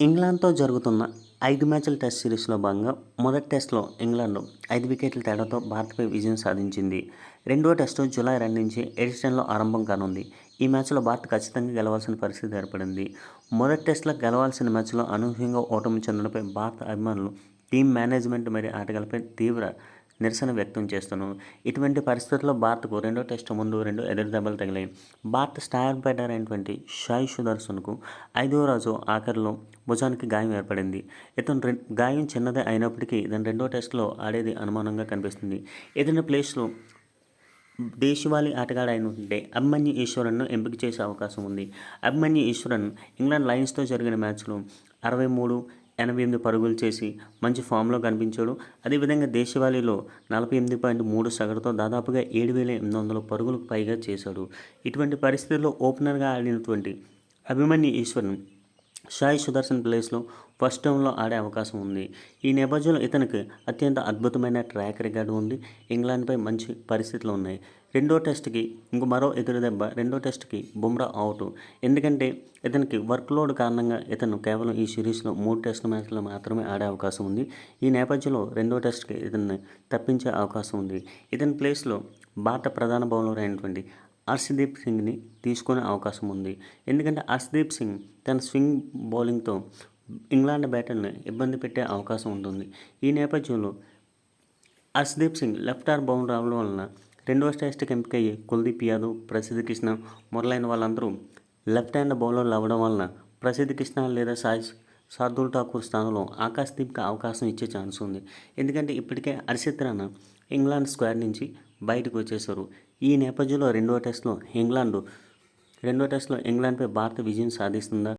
ఇంగ్లాండ్తో జరుగుతున్న ఐదు మ్యాచ్ల టెస్ట్ సిరీస్లో భాగంగా మొదటి టెస్ట్లో ఇంగ్లాండ్ ఐదు వికెట్ల తేడాతో భారత్పై విజయం సాధించింది. రెండో టెస్టు జూలై రెండు నుంచి ఎడిస్టన్లో ఆరంభం కానుంది. ఈ మ్యాచ్లో భారత్ ఖచ్చితంగా గెలవాల్సిన పరిస్థితి ఏర్పడింది. మొదటి టెస్ట్లో గెలవాల్సిన మ్యాచ్లో అనూహ్యంగా ఓటమి చెందడంపై భారత అభిమానులు టీం మేనేజ్మెంట్ మరియు ఆటగాళ్ళపై తీవ్ర నిరసన వ్యక్తం చేస్తున్నాను ఇటువంటి పరిస్థితుల్లో భారత్కు రెండో టెస్టు ముందు రెండు ఎదురు దెబ్బలు తగిలాయి. భారత్ స్టార్ బ్యాటర్ అయినటువంటి షాయి సుదర్శన్కు ఐదో రోజు ఆఖరిలో భుజానికి గాయం ఏర్పడింది. ఇతను రెం- గాయం చిన్నదే అయినప్పటికీ ఇతను రెండో టెస్టులో ఆడేది అనుమానంగా కనిపిస్తుంది. ఇతని ప్లేస్లో దేశవాళీ ఆటగాడైనటువంటి అభిమన్యు ఈశ్వరన్ను ఎంపిక చేసే అవకాశం ఉంది. అభిమన్యు ఈశ్వరన్ ఇంగ్లాండ్ లయన్స్తో జరిగిన మ్యాచ్లో అరవై మూడు ఎనభై ఎనిమిది పరుగులు చేసి మంచి ఫామ్లో కనిపించాడు. అదేవిధంగా దేశవాళీలో నలభై ఎనిమిది పాయింట్ మూడు సగటుతో దాదాపుగా ఏడు వేల ఎనిమిది వందల పరుగులకు పైగా చేశాడు. ఇటువంటి పరిస్థితుల్లో ఓపెనర్గా ఆడినటువంటి అభిమన్యు ఈశ్వరన్ సాయి సుదర్శన్ ప్లేస్లో ఫస్ట్ టైంలో ఆడే అవకాశం ఉంది. ఈ నేపథ్యంలో ఇతనికి అత్యంత అద్భుతమైన ట్రాక్ రికార్డు ఉంది. ఇంగ్లాండ్పై మంచి పరిస్థితులు ఉన్నాయి. రెండో టెస్ట్కి ఇంకో మరో ఎదురు దెబ్బ రెండో టెస్ట్కి బుమ్రా అవుట్. ఎందుకంటే ఇతనికి వర్క్ లోడ్ కారణంగా ఇతను కేవలం ఈ సిరీస్లో మూడు టెస్ట్ మ్యాచ్లు మాత్రమే ఆడే అవకాశం ఉంది. ఈ నేపథ్యంలో రెండో టెస్ట్కి ఇతన్ని తప్పించే అవకాశం ఉంది. ఇతని ప్లేస్లో భారత ప్రధాన బౌలర్ అయినటువంటి హర్షదీప్ సింగ్ని తీసుకునే అవకాశం ఉంది. ఎందుకంటే హర్షదీప్ సింగ్ తన స్వింగ్ బౌలింగ్తో ఇంగ్లాండ్ బ్యాటర్ని ఇబ్బంది పెట్టే అవకాశం ఉంటుంది. ఈ నేపథ్యంలో Harshdeep Singh left arm bowler రావడం వలన రెండవ టెస్ట్కి ఎంపికయ్యి కుల్దీప్ యాదవ్ ప్రసిద్ధ కృష్ణ మొదలైన వాళ్ళందరూ లెఫ్ట్ హ్యాండ్ బౌలర్లు అవ్వడం వలన ప్రసిద్ధ కృష్ణ లేదా సాయి సార్దుల్ ఠాకూర్ స్థానంలో ఆకాశదీప్కి అవకాశం ఇచ్చే ఛాన్స్ ఉంది. ఎందుకంటే ఇప్పటికే హర్షిత్ రాణా ఇంగ్లాండ్ స్క్వేర్ నుంచి బయటకు వచ్చేశారు. ఈ నేపథ్యంలో రెండో టెస్ట్లో ఇంగ్లాండ్ రెండో టెస్ట్లో ఇంగ్లాండ్పై భారత విజయం సాధిస్తుందా?